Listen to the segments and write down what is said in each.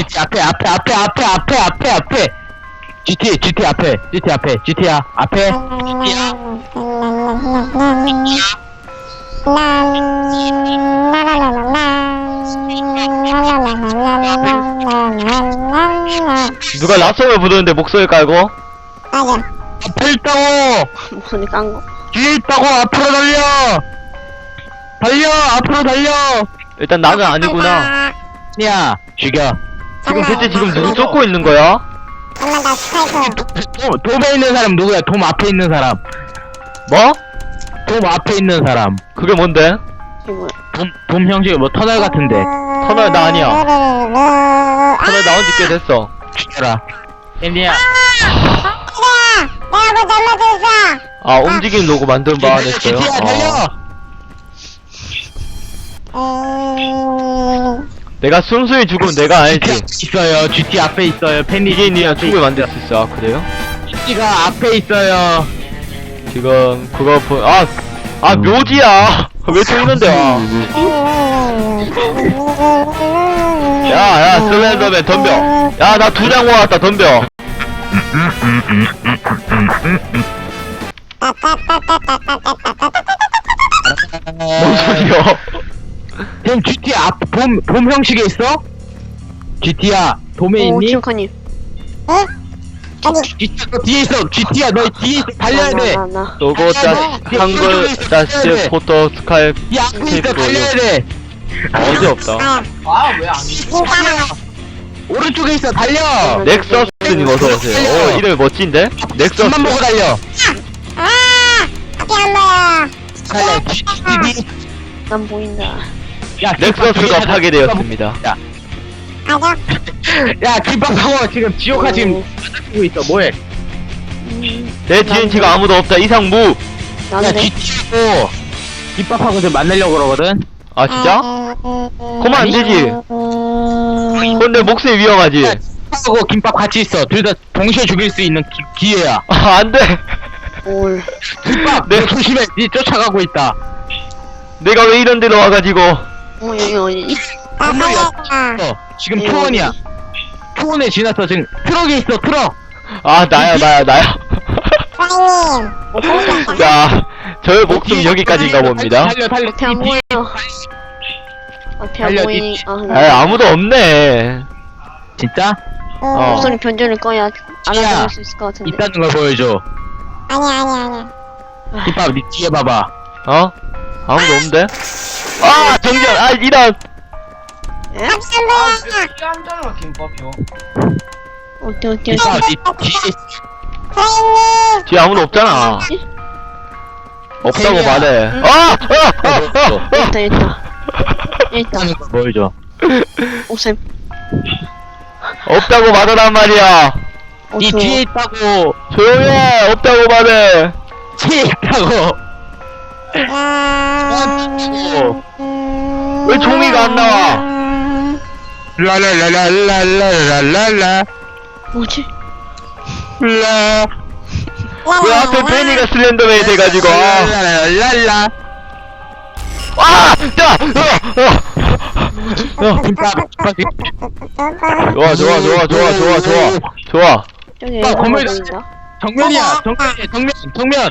GT 앞에 앞에 앞에 앞에 앞에 앞에 앞에 GT GT 앞에 GT 앞에 GT야 앞에 누가 라썸을 부르는데 목소리 깔고? 맞아. 앞에 있다고 목소리 깐 거. 뒤에 있다고 앞으로 달려 달려 앞으로 달려 일단 나는 아니구나. 야 죽여 지금 대체 지금 누구 쫓고 있는 거야? 엄마 나 스파이크. 도, 돔에 있는 사람 누구야 돔 앞에 있는 사람 뭐? 돔 앞에 있는 사람 그게 뭔데? 돔, 돔 형식이 뭐 터널 같은데 터널 나 아니야. 터널 나온 지 꽤 됐어. 죽여라 앤디야 내가 뭐 잘못했어. 아, 움직임 로고 만든 바 안 했어요. GT야 달려 음, 내가 순수히 죽으면 내가. 앞에 있어요 GT 앞에 있어요 팬디 이게 니랑 죽을 만들 수 있어. 아, 그래요? GT가 앞에 있어요 지금 그거 보, 아, 아 묘지야. 왜 죽는데 와? 야, 야, 슬렌더맨 덤벼. 야, 나 두 장 모았다. 덤벼. 뭔 소리야? 형 GT 앞돔 돔 형식에 있어? GT야 돔에 오, 있니? 어? 아니, GT 너 뒤에 있어 GT야 너 뒤에 있어 달려야 돼 나, 나, 나. 로고 자 한글 다시 포토 스카이 이 앞에 있어 달려야 돼 어디 없다. 아. 오른쪽에 있어 달려 넥서스님 어서 오세요. 오, 이름 멋진데? 넥서스. 앞만 보고 달려 아, 밖에 안 보여. 달려 GT 난 보인다. 야 넥서스가 파괴되었습니다. 야, 맞아. 야 김밥하고 지금 지옥아 지금 맞고 있어 뭐해 음, 내 TNT가 아무도 없다. 이상 무. 야 나는데. GT하고 김밥하고 지금 만나려고 그러거든 아 진짜? 그러면 안 되지. 내 목숨이 위험하지. 하고 김밥 같이 있어 둘 다 동시에 죽일 수 있는 기, 회야 아, 안 돼. 올. 김밥 네. 너 조심해 니 쫓아가고 있다 내가 왜 이런 데로 와가지고. 어, 여기 어디지? 나 건물이 살렸다. 어, 지금 이거 초원이야 초원에 지났어 지금 트럭에 있어 트럭 아, 나야, 나야, 나야. 사장님. 자, 저의 목숨 여기까지인가 봅니다. 달려 달려 앞에 안. 보여. 앞에 안 달려, 보이니. 뒤- 아, 아, 아무도 없네. 진짜? 어. 목소리 변조를 꺼야 알아들을 수 있을 것 같은데. 있다는 걸 보여줘 아니야, 아니야, 아니야. 김밥 니 뒤에 봐봐 어? 아무도 없는데? 아, 정전, 아, 이런. 김밥이요. 뒤에 사장님. 뒤에 아무도 없잖아. 없다고 세미야. 말해. 응. 아! 아! 아! 아! 있다, 있다. 있다. 오셈. 없다고 말하란 말이야. 니 어서. 뒤에 있다고 조용해. 없다고 말해. 뒤에 있다고 왜 종이가 안 나와? 라라라라라라라라 뭐지? 라왜 앞에 베니가 슬렌더맨이 돼가지고. 아! 라라라라라 아! 야! 어! 어! 어! 좋아, 좋아, 좋아, 좋아, 좋아, 좋아. 좋아. 저기 아, 건물-. 정면이야 정면이야 정면 정면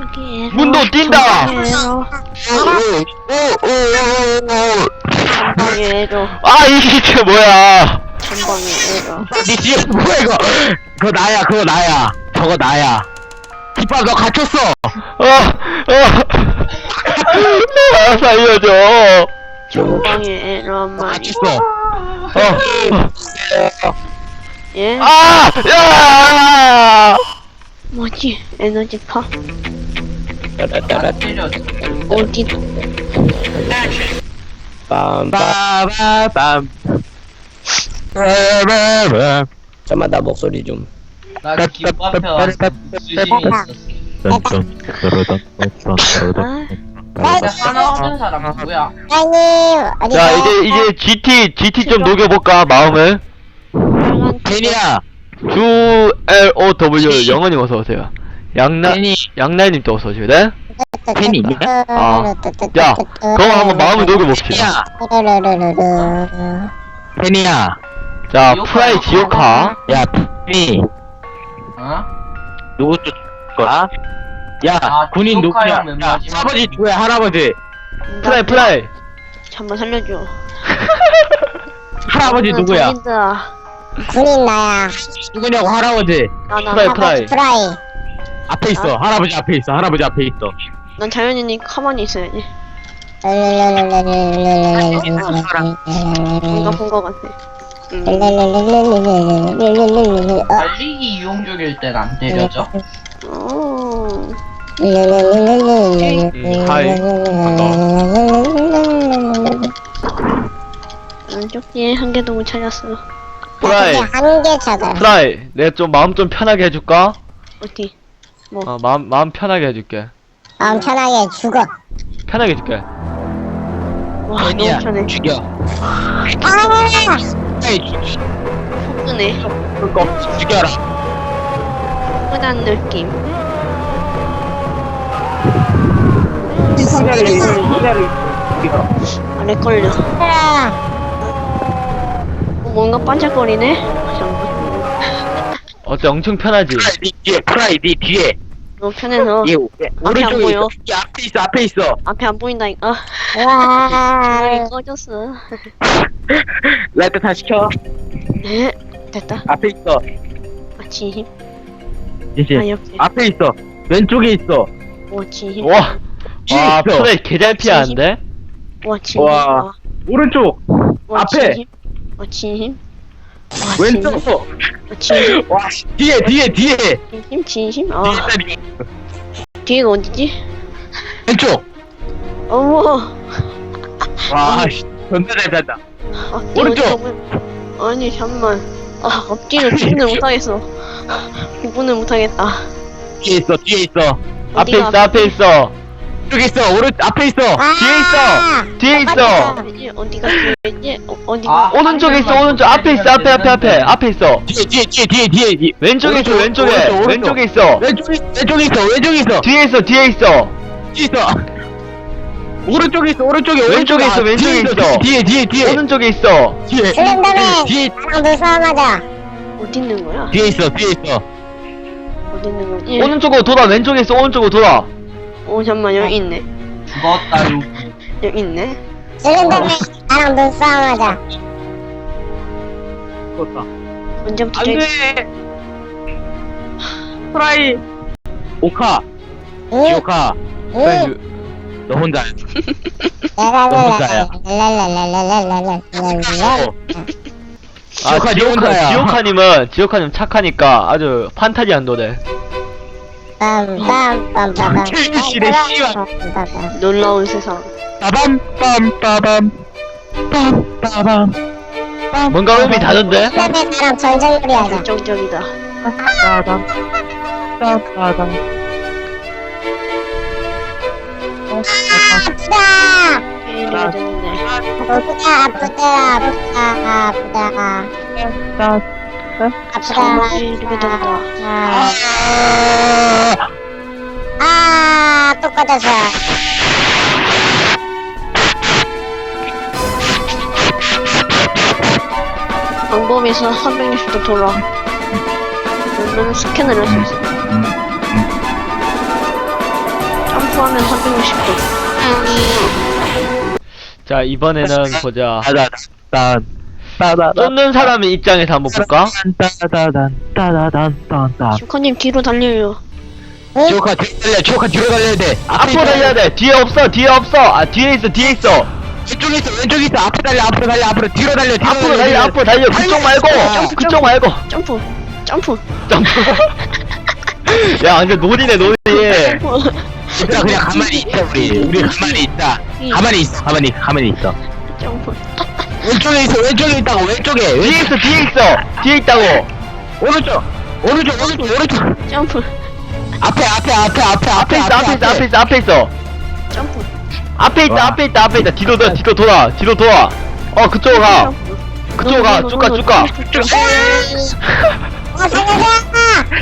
에어. 문도 뛴다! 전방에 에어. 아, 이 기체 뭐야. 전방에 에어. 니 뒤에 뭐야 이거 그거 나야 그거 나야 저거 나야 김밥 너 갇혔어 어! 어! 아, 살려줘. 전방에 에어 한너 마리. 갇혔어 어! 예? 아! 야! 뭐지? 에너지 파? 나 때려. 어디? 빰빰 빠바밤 빠바밤 잠깐만 나 목소리 좀 나 김밥에 와서 수진이 있었어. 아, 근데 하나 없는 사람 누구야? 어디 자, 이제, 이제 GT, GT 좀 녹여볼까, 마음을. 베니야 주, L, O, W, 영원님 어서 오세요. 양나, 베니 양날님 또 어서오세요, 네? 팬이 있냐? 아. 야, 그럼 한번 마음을 녹여 봅시다. 베니야 베니야 자. 프라이 지오카 야니 어? 누구 쫓 거야? 야 아, 군인 누구야? 형. 할아버지 누구야 할아버지 프라이 프라이 잠만 살려줘. 할아버지 누구야? 달린다. 군인 나야. 누구냐고 할아버지 나나. 프라이 프라이 프라이. 앞에 있어 할아버지 앞에 있어 할아버지 앞에 있어 난 자연인이 가만히 있어야지. 뭔가 본 거 같아. 음. 달리기 이용족일 땐 안 때려져? 오. 왼쪽 뒤에 한 개도 못 찾았어. 프라이 한개 찾아. 프라이 내가 좀 마음 좀 편하게 해줄까? 어디? 어 마음 마음 편하게 해줄게 마음 편하게 죽어. 편하게 해줄게 와, 너무 아니야 편해. 죽여 아! 에이 죽- 끈해. 그거 죽여라 끈한 느낌. 아래 걸려. 어, 뭔가 반짝거리네? 어때 엄청 편하지? 프라이 니 뒤에 프라이 니 뒤에 너무 편해서 얘안 오른쪽에 보여. 있어 얘 앞에 있어 앞에 있어 앞에 안 보인다니까. 와. 전화기 꺼졌어. 라이트 다 시켜 네, 됐다. 앞에 있어 아, 진심? 이제 아, 옆에. 앞에 있어 왼쪽에 있어 와, 진심? 와, 와 있어 프라이 개잘 피하는데? 와, 진심? 와. 와, 오른쪽 와, 앞에. 진심? 와, 진심? 와, 왼쪽 진심? 와, 진심? 와 씨, 뒤에 뒤에 뒤에 진심? 진심? 뒤에 아, 있다니. 뒤에가 어디지? 왼쪽 어머. 와 씨, 존나 잘 산다 아, 오른쪽. 아니, 잠만. 아, 앞뒤를 구분을 못하겠어. 구분을 못하겠다. 뒤에 있어 뒤에 있어 앞에 어디가 있어 앞에 있어 여기 있어. 오른 앞에 있어. 뒤에 있어. 뒤에 있어. 앞이지? 어디가 뒤에지? 어, 어디가? 아, 오른쪽에 있어 오른쪽. 앞에 있어 앞에 앞에 앞에. 앞에 있어. 뒤에 뒤에 뒤에 뒤에 뒤에. 뒤에 왼쪽에 있어 오른쪽, 왼쪽에. 오른쪽, 오른쪽. 왼쪽에 있어. 왼쪽에 왼쪽에 있어 왼쪽에 있어. 뒤에 있어 뒤에 있어. 뒤에 있어. 오른쪽에 있어 오른쪽에 왼쪽에 있어, 아, 왼쪽에 뒤에 있어. 뒤에 뒤에 뒤에. 오른쪽에 있어. 뒤에. 슬렌더맨. 뒤에. 나랑 불싸움하자. 어디 있는 거야? 뒤에 있어 뒤에 있어. 어디 있는 거지? 오른쪽으로 돌아 왼쪽에 있어. 오른쪽으로 돌아 오, 잠만, 여기 있네. 죽었다 여기 여기 있네. 슬렌더맨. 나랑 눈싸움 하자. 죽었다 언제부터 저기 안돼 프라이 오카 응? 지오카 응? 너 혼자야. 아 지오카 니 지오카 혼자야 지오카님은 지오카님 착하니까 아주 판타지 한도네 빰빰빰빰빰. 킬시래, 씨발. 빰빰빰. 놀라운 세상. 빠밤 빰빠밤 빰빠밤 뭔가 음이 다른데? 슬렌더맨 나랑 전쟁놀이 하자. 결정적이다. 빠밤 빰빠밤 아프다. 게임이가 됐네. 아프다 아프다 아프다 아프다 아프다 이렇게 된다. 아, 아 똑같았어 방법에서 360도 돌아. 그러면 스캔을 할 수 있어. 점프하면 360도. 자 이번에는 보자 따다단 따다단 쫓는 사람의 입장에서 한번 볼까? 따다단 따다단 따다단 슈커님 뒤로 달려요. 지오카 뒤로 달려 지오카 뒤로 달려야 돼. 앞으로 달려야 돼. 뒤에 없어. 뒤에 없어. 아 뒤에 있어. 뒤에 있어. 왼쪽에 있어. 왼쪽에 있어. 앞에 달려. 앞으로 달려. 앞으로 뒤로 달려. 뒤로 앞으로 달려. 앞으로 달려. 그쪽 말고. 점프, 그쪽 말고. 점프! 점프! 점프. 야 완전 놀이네 놀이. 얘들아 그냥 가만히 있어 우리. 우리 가만히 있다. 가만히 있어. 가만히 가만히 있어. 점프. 왼쪽에 있어 왼쪽에 있다고 왼쪽에 뒤에 왼 있어 뒤에 있어 뒤에 있다고 오른쪽 오른쪽 오른쪽 오른쪽 점프. 앞에 앞에 앞에 앞에 앞에 있어 앞에 있어 앞에 있어 앞에 있어 점프. 앞에 있다 와. 앞에 있다 앞에 있다 뒤로 돌아 뒤로 돌아 뒤로 돌아 어 그쪽으로 가 그쪽으로 가쭉가 쭉가 아 살려줘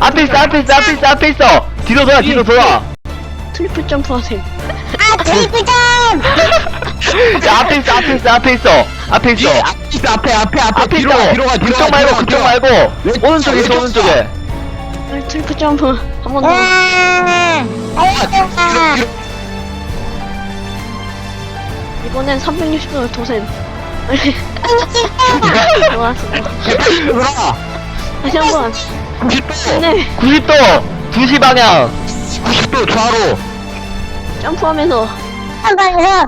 앞에 있어 앞에 있어 앞에 있어 앞에 있어 뒤로 돌아 뒤로 돌아 트리플 점프 하세요. 아 트리플 점 야 앞에 있어 앞에 있어 앞에 있어 앞에 있어 뒤에 앞에 있어 앞에 앞에 앞에 앞에 뒤로 있다 가 뒤로 가 뒤로 그쪽 가 말고 뒤로 그쪽 가, 뒤로 가. 말고 왼쪽 오른쪽에 있어 왼쪽 오른쪽에 트리플 점프 한 번 더. 아, 알려줘라. 이번엔 360도 도센. 좋았어. 돌아 다시 한 번. 90도 네. 90도 2시 방향 90도 좌로 점프하면서. 한 번으로.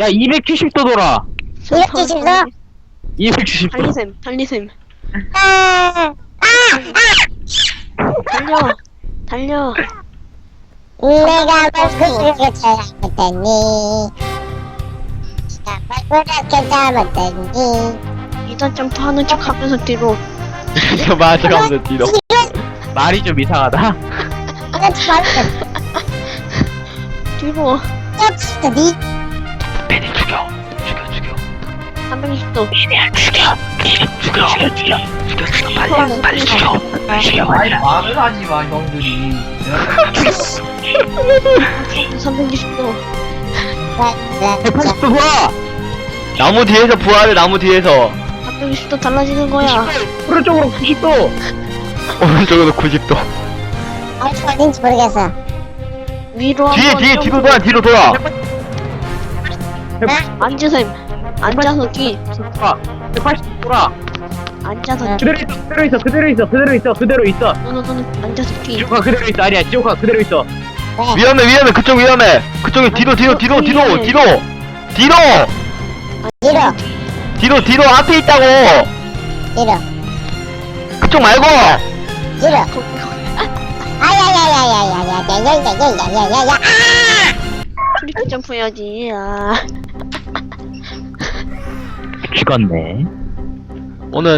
야 270도 돌아 이렇게 해서? 270도 달리셈, 달리셈. 아, 아, 달려. 달려. 내가 뭘 그렇게 잘못했니? 내가 뭘 그렇게 잘못했니? 이단 점프하는 척 하면서 뒤로. 저 맞아 가면서 뒤로 말이 좀 이상하다 이거 좀 말해. 뒤로. 진짜 니 360도. 아이 말을 하지 마 형들이. 360도. 180도 돌아 나무 뒤에서 부활해 나무 뒤에서. 360도 달라지는 거야. 오른쪽으로 90도! 오른쪽으로 90도. 어디 어딘지 모르겠어. 위로 한 뒤에 번 뒤에. 뒤로 돌아 뒤로 돌아. 앉으셈. 앉아서 뒤. 돌아 180도 돌아 앉아서 뒤. 그대로 있어 그대로 있어 그대로 있어 그대로 있어 그대로 있어 너는 너는 앉아서 뒤. 지옥아 그대로 있어 아니야 지옥아 그대로 있어 위험해 위험해 그쪽 위험해 그쪽에 뒤로 뒤로 뒤로 뒤로 뒤로 뒤로 뒤로, 뒤로 뒤로 앞에 있다고 뒤로, 그쪽 말고 뒤로. 아야야야야야야야야야야야야야. 트리플 점프 해야지. 아. 죽었네. 오늘